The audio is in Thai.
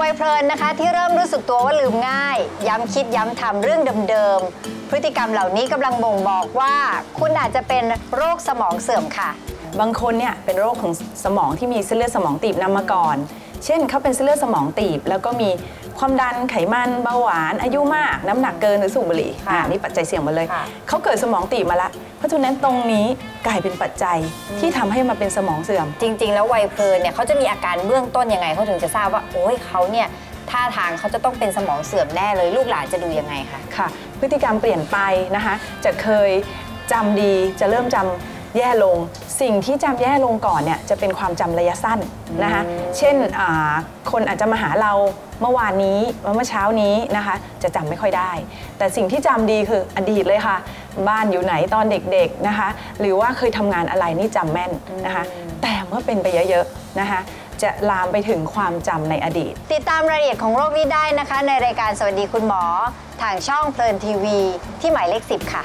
วัยเพลินนะคะ ที่เริ่มรู้สึกตัวว่าลืมง่าย ย้ำคิดย้ำทำเรื่องเดิมๆ พฤติกรรมเหล่านี้กำลังบ่งบอกว่า คุณอาจจะเป็นโรคสมองเสื่อมค่ะ บางคนเนี่ยเป็นโรคของสมองที่มีเส้นเลือดสมองตีบนำมาก่อน เช่นเขาเป็นเส้นเลือดสมองตีบ แล้วก็มี ความดันไขมันเบาหวาน อายุมาก น้ำหนักเกินหรือสูบบุหรี่ค่ะอ่านี่ปัจจัยเสี่ยงหมดเลยค่ะเขาเกิดสมองตีบมาละเพราะฉะนั้นตรงนี้กลายเป็นปัจจัยที่ทำให้มาเป็นสมองเสื่อม จริง ๆ แล้ววัยเพลินเนี่ยเขาจะมีอาการเบื้องต้นยังไงเขาถึงจะทราบว่า โอ้ยเขาเนี่ยท่าทางเขาจะต้องเป็นสมองเสื่อมแน่เลยลูกหลานจะดูยังไงคะค่ะ พฤติกรรมเปลี่ยนไปนะคะ จะเคยจำดีจะเริ่มจำ แย่ลง สิ่งที่จำแย่ลงก่อนเนี่ยจะเป็นความจำระยะสั้นนะคะเช่นคนอาจจะมาหาเราเมื่อวานนี้เมื่อเช้านี้นะคะ จะจำไม่ค่อยได้ แต่สิ่งที่จำดีคืออดีตเลยค่ะ บ้านอยู่ไหนตอนเด็กๆนะคะ หรือว่าเคยทำงานอะไรนี่จำแม่นนะคะ แต่เมื่อเป็นไปเยอะๆนะคะจะลามไปถึงความจำในอดีต ติดตามรายละเอียดของโรคนี้ได้นะคะ ในรายการสวัสดีคุณหมอ ทางช่องเพลินทีวี ที่หมายเลข 10 ค่ะ